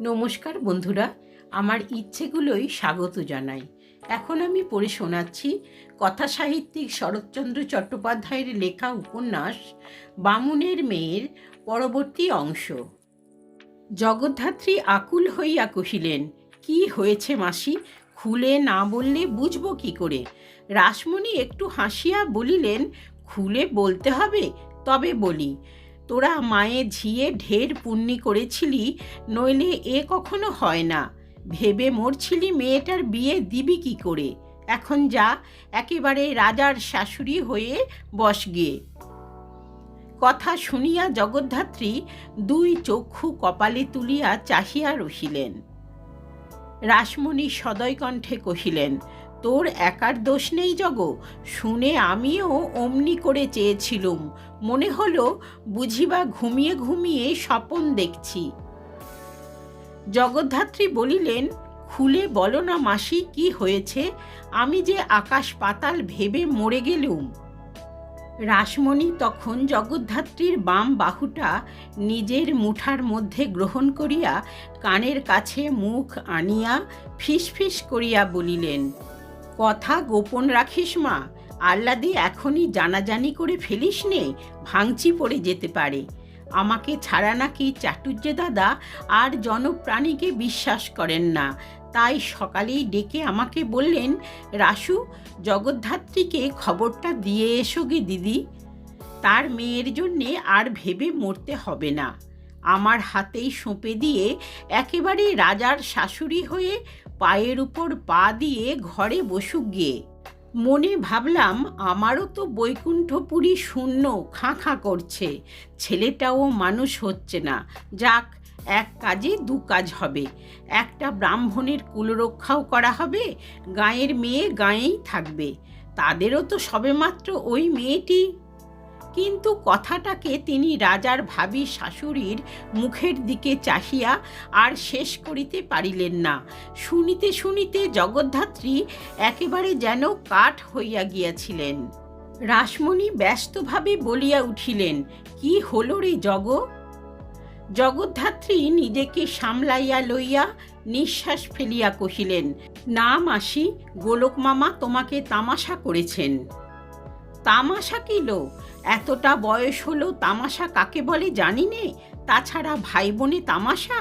নমস্কার বন্ধুরা, আমার ইচ্ছেগুলোই স্বাগত জানাই। এখন আমি পড়ে শোনাচ্ছি কথা সাহিত্যিক শরৎচন্দ্র চট্টোপাধ্যায়ের লেখা উপন্যাস, বামুনের মেয়ের পরবর্তী অংশ। জগদ্ধাত্রী আকুল হইয়া কহিলেন, কি হয়েছে মাসি? খুলে না বললে বুঝব কি করে? রাসমণি একটু হাসিয়া বলিলেন, খুলে বলতে হবে, তবে বলি। তোরা মায়ে ঝিয়ে ঢের পুণ্যি করেছিলি, নইলে এ কখনো হয় না। ভেবে মরছিলি মেয়েটার বিয়ে দিবি কি করে? এখন যা, একেবারে রাজার শাশুড়ি হয়ে বস গিয়ে কথা শুনিয়া জগদ্ধাত্রী দুই চক্ষু কপালে তুলিয়া চাহিয়া রহিলেন। রাসমণি সদয় কণ্ঠে কহিলেন তোর একার দোষ নেই জগ। শুনে আমিও অমনি করে চেয়েছিলুম। মনে হলো বুঝিবা ঘুমিয়ে ঘুমিয়ে স্বপন দেখছি। জগদ্ধাত্রী বলিলেন, খুলে বলো না মাসি, কি হয়েছে? আমি যে আকাশ পাতাল ভেবে মরে গেলুম। রাসমণি তখন জগদ্ধাত্রীর বাম বাহুটা নিজের মুঠার মধ্যে গ্রহণ করিয়া কানের কাছে মুখ আনিয়া ফিসফিস করিয়া বলিলেন কথা গোপন রাখিস মা। আহ্লাদে এখনই জানাজানি করে ফেলিস নে, ভাঙচি পড়ে যেতে পারে। আমাকে ছাড়া নাকি চাটুর্যে দাদা আর জনপ্রাণীকে বিশ্বাস করেন না। তাই সকালেই ডেকে আমাকে বললেন, রাসু, জগদ্ধাত্রীকে খবরটা দিয়ে এসো গে দিদি। তার মেয়ের জন্যে আর ভেবে মরতে হবে না। আমার হাতেই সঁপে দিয়ে একেবারে রাজার শাশুড়ি হয়ে পায়ের উপর পা দিয়ে ঘরে বসুক গিয়ে মনে ভাবলাম, আমারও তো বৈকুণ্ঠপুরী শূন্য খাঁ খাঁ করছে। ছেলেটাও মানুষ হচ্ছে না। যাক, এক কাজে দু কাজ হবে। একটা ব্রাহ্মণের কুলরক্ষাও করা হবে, গাঁয়ের মেয়ে গাঁয়েই থাকবে। তাদেরও তো সবেমাত্র ওই মেয়েটি। কিন্তু কথাটাকে তিনি রাজার ভাবি শাশুড়ির মুখের দিকে চাহিয়া আর শেষ করিতে পারিলেন না। শুনিতে শুনিতে জগদ্ধাত্রী একেবারে যেন কাঠ হইয়া গিয়াছিলেন। রাসমণি ব্যস্তভাবে বলিয়া উঠিলেন, কি হলো রে জগ জগদ্ধাত্রী নিজেকে সামলাইয়া লইয়া নিঃশ্বাস ফেলিয়া কহিলেন, না মাসি গোলক মামা তোমাকে তামাশা করেছেন। তামাশা কি কিলো এতটা বয়স হলো তামাশা কাকে বলে জানি নে তাছাড়া ভাই বোনে তামাশা?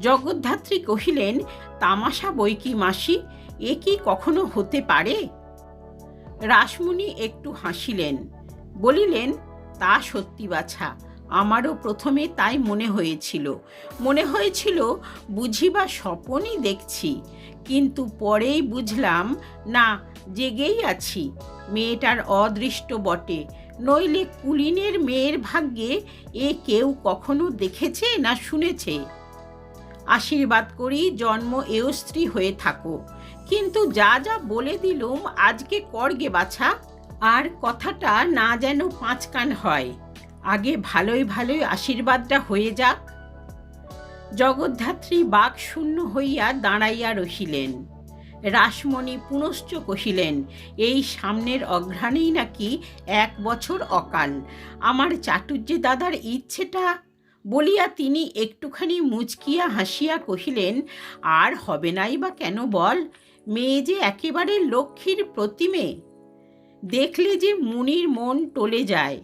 জগদ্ধাত্রী কহিলেন, তামাশা বই কি মাসি? এ কি কখনো হতে পারে? রাসমণি একটু হাসিলেন, বলিলেন, তা সত্যি বাছা, আমারও প্রথমে তাই মনে হয়েছিল। মনে হয়েছিল, বুঝিবা স্বপনই দেখছি, কিন্তু পরেই বুঝলাম, না জেগেই আছি। মেয়েটার অদৃষ্ট বটে। নইলে কুলিনের মেয়ের ভাগ্যে এ কেউ কখনো দেখেছে না শুনেছে? আশীর্বাদ করি জন্ম এও স্ত্রী হয়ে থাকো। কিন্তু যা যা বলে দিলুম, আজকে করগে বাছা। আর কথাটা না যেন পাঁচকান হয়। আগে ভালোই ভালোই আশীর্বাদটা হয়ে যাক। জগদ্ধাত্রী বাক শূন্য হইয়া দাঁড়াইয়া রহিলেন। রাসমণি পুনশ্চ কহিলেন, এই সামনের অঘ্রাণেই নাকি এক বছর অকাল। আমার চাটুর্যে দাদার ইচ্ছেটা? বলিয়া তিনি একটুখানি মুচকিয়া হাসিয়া কহিলেন, আর হবে নাই বা কেন বল, মেয়ে যে একেবারে লক্ষ্মীর প্রতিমে। দেখলে যে মুনির মন টলে যায়,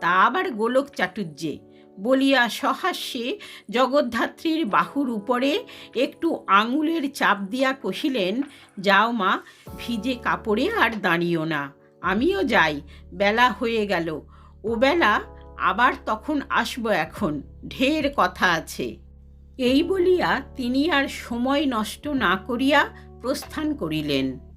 তা আবার গোলক চাটুর্যে বলিয়া সহাস্যে জগদ্ধাত্রীর বাহুর উপরে একটু আঙুলের চাপ দিয়া কহিলেন, যাও মা, ভিজে কাপড়ে আর দাঁড়িও না, আমিও যাই, বেলা হয়ে গেল, ও বেলা আবার তখন আসব এখন, ঢের কথা আছে এই বলিয়া তিনি আর সময় নষ্ট না করিয়া প্রস্থান করিলেন।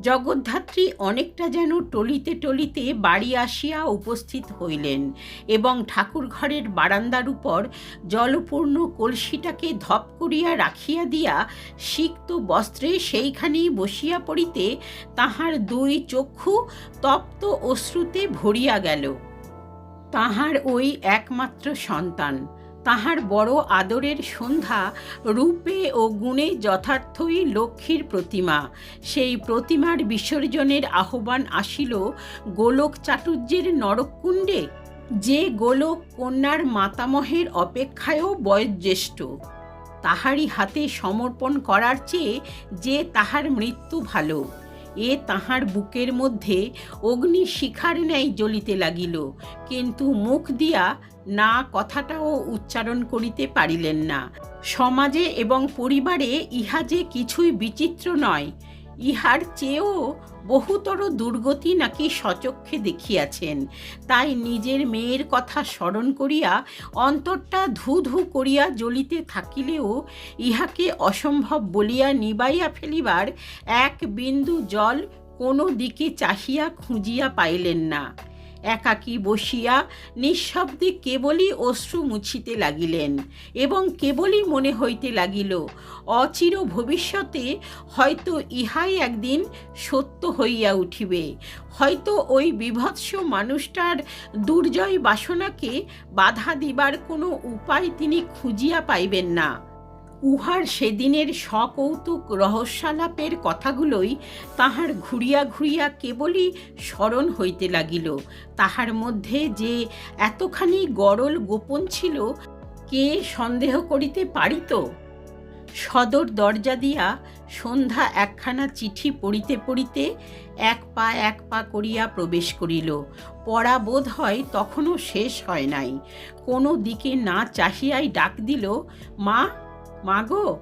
জগদ্ধাত্রী অনেকটা যেন টলিতে টলিতে বাড়ি আসিয়া উপস্থিত হইলেন এবং ঠাকুর ঘরের বারান্দার উপর জলপূর্ণ কলসিটাকে ধপ করিয়া রাখিয়া দিয়া সিক্ত বস্ত্রে সেইখানেই বসিয়া পড়িতে তাহার দুই চক্ষু তপ্ত অশ্রুতে ভরিয়া গেল। তাহার ওই একমাত্র সন্তান। তাহার বড় আদরের সন্ধ্যা রূপে ও গুণে যথার্থই লক্ষ্মীর প্রতিমা। সেই প্রতিমার বিসর্জনের আহ্বান আসিল গোলক চাটুর্যের নরককুণ্ডে যে গোলক কন্যার মাতামহের অপেক্ষায়ও বয়োজ্যেষ্ঠ। তাহারই হাতে সমর্পণ করার চেয়ে যে তাহার মৃত্যু ভালো, এ তাহার বুকের মধ্যে অগ্নি শিখার ন্যায় জ্বলিতে লাগিল। কিন্তু মুখ দিয়া না কথাটাও উচ্চারণ করিতে পারিলেন না। সমাজে এবং পরিবারে ইহা যে কিছুই বিচিত্র নয়, ইহার চেয়েও বহুতর দুর্গতি নাকি সচক্ষে দেখিয়াছেন। তাই নিজের মেয়ের কথা স্মরণ করিয়া অন্তরটা ধু ধু করিয়া জ্বলিতে থাকিলেও ইহাকে অসম্ভব বলিয়া নিবাইয়া ফেলিবার এক বিন্দু জল কোনো দিকে চাহিয়া খুঁজিয়া পাইলেন না। একাকী বসিয়া নিঃশব্দে কেবলই অশ্রু মুছিতে লাগিলেন এবং কেবলই মনে হইতে লাগিল, অচির ভবিষ্যতে হয়তো ইহাই একদিন সত্য হইয়া উঠিবে। হয়তো ওই বিভৎস মানুষটার দুর্জয় বাসনাকে বাধা দিবার কোনো উপায় তিনি খুঁজিয়া পাইবেন না। উহার সেদিনের সকৌতুক রহস্যালাপের কথাগুলোই তাহার ঘুরিয়া ঘুরিয়া কেবলই স্মরণ হইতে লাগিল। তাহার মধ্যে যে এতখানি গরল গোপন ছিল, কে সন্দেহ করিতে পারিত? সদর দরজা দিয়া সন্ধ্যা একখানা চিঠি পড়িতে পড়িতে এক পা এক পা করিয়া প্রবেশ করিল। পড়া বোধ হয় তখনও শেষ হয় নাই। কোনো দিকে না চাহিয়াই ডাক দিল, মা মাগো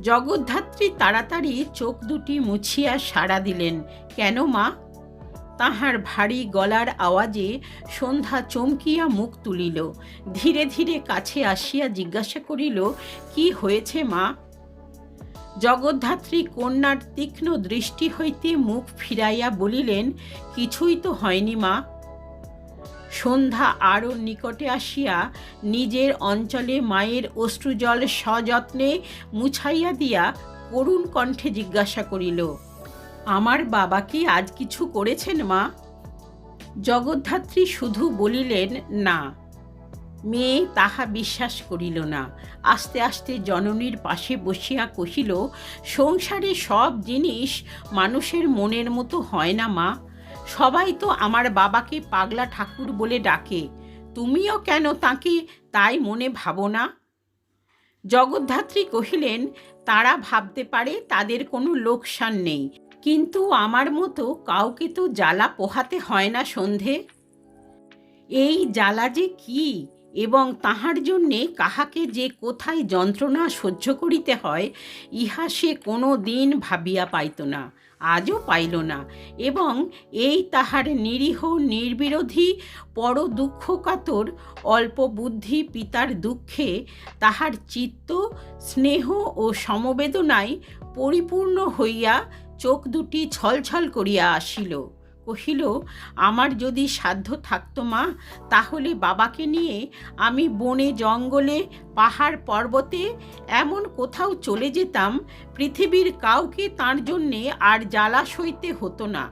জগদ্ধাত্রী তাড়াতাড়ি চোখ দুটি মুছিয়া সাড়া দিলেন। কেন মা? তাহার ভারী গলার আওয়াজে সন্ধ্যা চমকিয়া মুখ তুলিল। ধীরে ধীরে কাছে আসিয়া জিজ্ঞাসা করিল, কি হয়েছে মা? জগদ্ধাত্রী কন্যার তীক্ষ্ণ দৃষ্টি হইতে মুখ ফিরাইয়া বলিলেন, কিছুই তো হয়নি মা। সন্ধ্যা আরও নিকটে আসিয়া নিজের অঞ্চলে মায়ের অশ্রুজল সযত্নে মুছাইয়া দিয়া করুণ কণ্ঠে জিজ্ঞাসা করিল, আমার বাবা কি আজ কিছু করেছেন মা? জগদ্ধাত্রী শুধু বলিলেন, না। মেয়ে তাহা বিশ্বাস করিল না। আস্তে আস্তে জননীর পাশে বসিয়া কহিল, সংসারে সব জিনিস মানুষের মনের মতো হয় না মা। সবাই তো আমার বাবাকে পাগলা ঠাকুর বলে ডাকে। তুমিও কেন তাকে তাই মনে ভাবো না? জগদ্ধাত্রী কহিলেন, তারা ভাবতে পারে তাদের কোনো লোকসান নেই, কিন্তু আমার মতো কাউকে তো জ্বালা পোহাতে হয় না সন্ধে। এই জ্বালা যে কি? এবং তাহার জন্যে কাহাকে যে কোথায় যন্ত্রণা সহ্য করিতে হয়, ইহা সে কোনো দিন ভাবিয়া পাইত না, আজও পাইল না এবং এই তাহার নিরীহ, নির্বিরোধী পর দুঃখকাতর অল্প বুদ্ধি পিতার দুঃখে তাহার চিত্ত, স্নেহ ও সমবেদনায় পরিপূর্ণ হইয়া চোখ দুটি ছলছল করিয়া আসিল। কহিল, আমার যদি সাধ্য থাকতো মা, তাহলে বাবাকে নিয়ে আমি বনে জঙ্গলে, পাহাড় পর্বতে এমন কোথাও চলে যেতাম, পৃথিবীর কাউকে তার জন্যে আর জ্বালা সইতে হতো না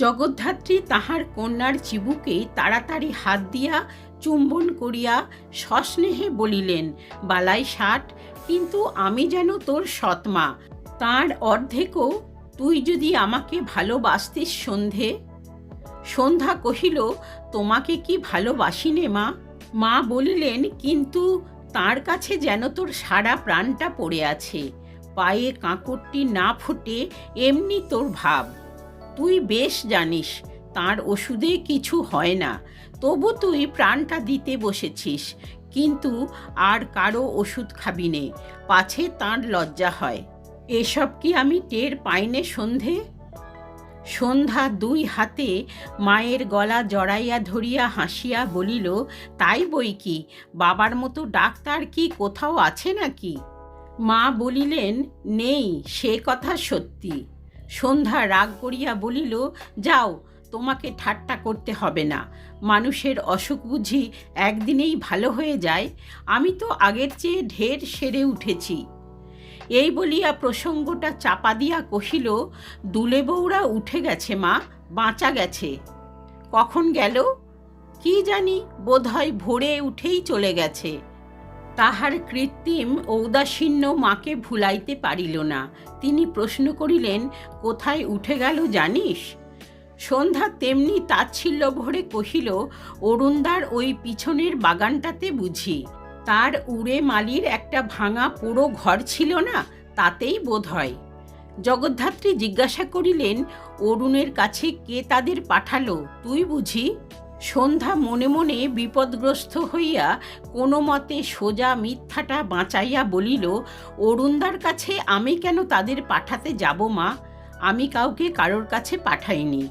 জগদ্ধাত্রী তাহার কন্যার চিবুকে তাড়াতাড়ি হাত দিয়া চুম্বন করিয়া সস্নেহে বলিলেন, বালাই ষাট, কিন্তু আমি যেন তোর সৎমা তার অর্ধেকও তুই যদি আমাকে ভালোবাসতিস সন্ধে? সন্ধ্যা কহিল, তোমাকে কি ভালোবাসি নে মা? মা বলিলেন, কিন্তু তার কাছে যেন তোর সারা প্রাণটা পড়ে আছে। পায়ে কাঁকরটি না ফুটে এমনি তোর ভাব। তুই বেশ জানিস, তার ওষুধে কিছু হয় না। তবু তুই প্রাণটা দিতে বসেছিস। কিন্তু আর কারও ওষুধ খাবি নে। পাছে তাঁর লজ্জা হয়। এসব কি আমি টের পাইনে সন্ধে? সন্ধ্যা দুই হাতে মায়ের গলা জড়াইয়া ধরিয়া হাসিয়া বলিল, তাই বই কি? বাবার মতো ডাক্তার কি কোথাও আছে নাকি? মা বলিলেন, নেই, সে কথা সত্যি। সন্ধ্যা রাগ করিয়া বলিল, যাও, তোমাকে ঠাট্টা করতে হবে না। মানুষের অসুখ বুঝি একদিনেই ভালো হয়ে যায়। আমি তো আগের চেয়ে ঢের সেরে উঠেছি। এই বলিয়া প্রসঙ্গটা চাপা দিয়া কহিল, দুলে বউরা উঠে গেছে মা, বাঁচা গেছে। কখন গেল? কি জানি, বোধহয় ভোরে উঠেই চলে গেছে। তাহার কৃত্রিম, ঔদাসীন্য মাকে ভুলাইতে পারিল না। তিনি প্রশ্ন করিলেন, কোথায় উঠে গেল জানিস? সন্ধ্যা তেমনি তাচ্ছিল্য ভরে কহিল, অরুণদার ওই পিছনের বাগানটাতে বুঝি। তার উড়ে মালির একটা ভাঙা পোড়ো ঘর ছিল না, তাতেই বোধ হয়। জগদ্ধাত্রী জিজ্ঞাসা করিলেন, অরুণের কাছে কে তাদের পাঠালো, তুই বুঝি? সন্ধ্যা মনে মনে বিপদগ্রস্ত হইয়া কোনো মতে সোজা মিথ্যাটা বাঁচাইয়া বলিল, অরুণদার কাছে আমি কেন তাদের পাঠাতে যাব মা? আমি কাউকে কারোর কাছে পাঠাইনি।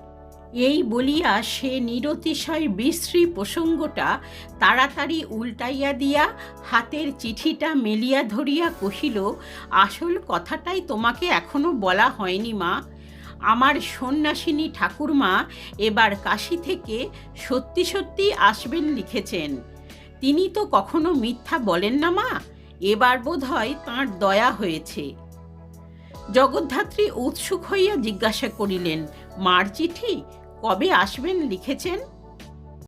এই বলিয়া সে নিরতিশয় বিশ্রী প্রসঙ্গটা তাড়াতাড়ি উল্টাইয়া দিয়া হাতের চিঠিটা মেলিয়া ধরিয়া কহিল, আসল কথাটাই তোমাকে এখনও বলা হয়নি মা। আমার সন্ন্যাসিনী ঠাকুরমা এবার কাশি থেকে সত্যি সত্যি আসবেন লিখেছেন। তিনি তো কখনো মিথ্যা বলেন না মা। এবার বোধ হয় তাঁর দয়া হয়েছে। জগদ্ধাত্রী উৎসুক হইয়া জিজ্ঞাসা করিলেন, মার চিঠি? কবে আসবেন লিখেছেন?